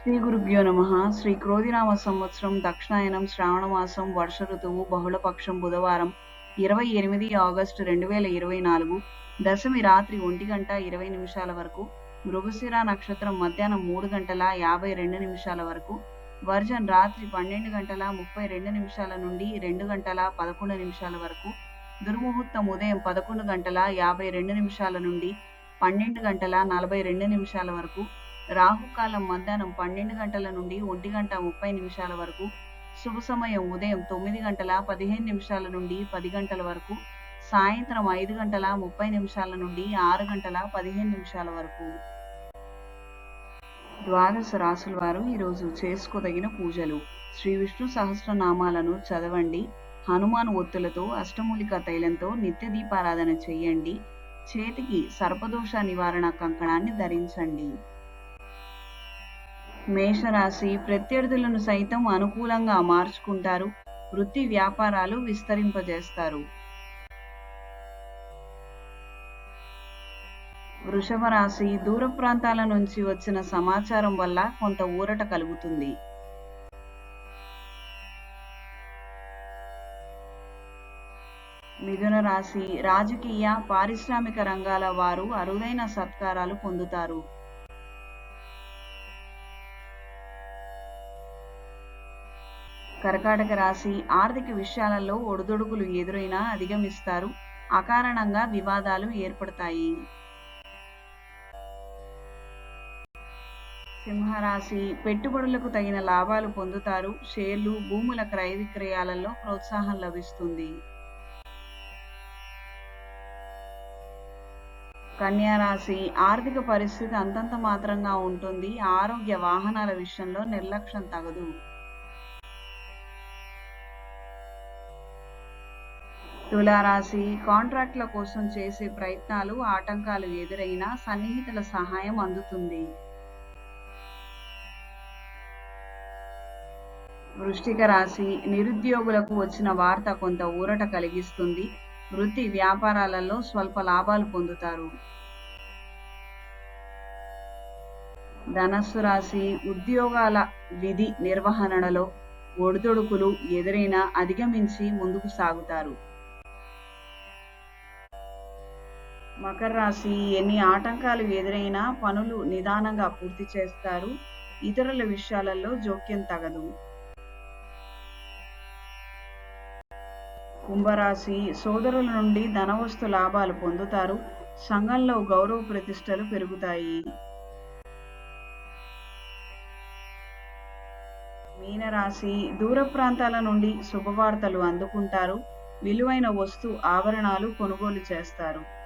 శ్రీ గురుభ్యో నమ. శ్రీ క్రోధినామ సంవత్సరం దక్షిణాయనం శ్రావణ మాసం వర్ష ఋతువు బహుళపక్షం బుధవారం ఇరవై ఎనిమిది ఆగస్టు రెండు వేల ఇరవై నాలుగు దశమి రాత్రి ఒంటి గంట ఇరవై నిమిషాల వరకు మృగశిర నక్షత్రం మధ్యాహ్నం మూడు గంటల యాభై రెండు నిమిషాల వరకు వర్జన్ రాత్రి పన్నెండు గంటల ముప్పై రెండు నిమిషాల నుండి రెండు గంటల పదకొండు నిమిషాల వరకు దుర్ముహూర్తం ఉదయం పదకొండు గంటల యాభై రెండు నిమిషాల నుండి పన్నెండు గంటల నలభై రెండు నిమిషాల వరకు రాహుకాలం మధ్యాహ్నం పన్నెండు గంటల నుండి ఒంటి గంట ముప్పై నిమిషాల వరకు శుభ సమయం ఉదయం తొమ్మిది గంటల పదిహేను నిమిషాల నుండి పది గంటల వరకు సాయంత్రం ఐదు గంటల ముప్పై నిమిషాల నుండి ఆరు గంటల పదిహేను నిమిషాల వరకు. ద్వాదశ రాసుల వారు ఈరోజు చేసుకోదగిన పూజలు. శ్రీ విష్ణు సహస్రనామాలను చదవండి. హనుమాన్ ఒత్తులతో అష్టమూలిక తైలంతో నిత్య దీపారాధన చేయండి. చేతికి సర్పదోష నివారణ కంకణాన్ని ధరించండి. మేషరాశి ప్రత్యర్థులను సైతం అనుకూలంగా మార్చుకుంటారు. వృత్తి వ్యాపారాలు విస్తరింపజేస్తారు. వృషభ రాశి దూర ప్రాంతాల నుంచి వచ్చిన సమాచారం వల్ల కొంత ఊరట కలుగుతుంది. మిథున రాశి రాజకీయ పారిశ్రామిక రంగాల వారు అరుదైన సత్కారాలు పొందుతారు. కర్కాటక రాశి ఆర్థిక విషయాలలో ఒడిదొడుకులు ఎదురైనా అధిగమిస్తారు. అకారణంగా వివాదాలు ఏర్పడతాయి. సింహరాశి పెట్టుబడులకు తగిన లాభాలు పొందుతారు. షేర్లు భూముల క్రయ విక్రయాలలో ప్రోత్సాహం లభిస్తుంది. కన్యారాశి ఆర్థిక పరిస్థితి అంతంత మాత్రంగా ఉంటుంది. ఆరోగ్య వాహనాల విషయంలో నిర్లక్ష్యం తగదు. తులారాశి కాంట్రాక్ట్ల కోసం చేసే ప్రయత్నాలు ఆటంకాలు ఎదురైనా సన్నిహితుల సహాయం అందుతుంది. వృష్టిక రాశి నిరుద్యోగులకు వచ్చిన వార్త కొంత ఊరట కలిగిస్తుంది. వృత్తి వ్యాపారాలలో స్వల్ప లాభాలు పొందుతారు. ధనస్సు రాశి ఉద్యోగాల విధి నిర్వహణలో ఒడిదొడుకులు ఎదురైనా అధిగమించి ముందుకు సాగుతారు. మకర రాశి ఎన్ని ఆటంకాలు ఎదురైనా పనులు నిదానంగా పూర్తి చేస్తారు. ఇతరుల విషయాలలో జోక్యం తగదు. కుంభరాశి సోదరుల నుండి ధనవస్తు లాభాలు పొందుతారు. సంఘంలో గౌరవ ప్రతిష్టలు పెరుగుతాయి. మీనరాశి దూర ప్రాంతాల నుండి శుభవార్తలు అందుకుంటారు. విలువైన వస్తు ఆభరణాలు కొనుగోలు చేస్తారు.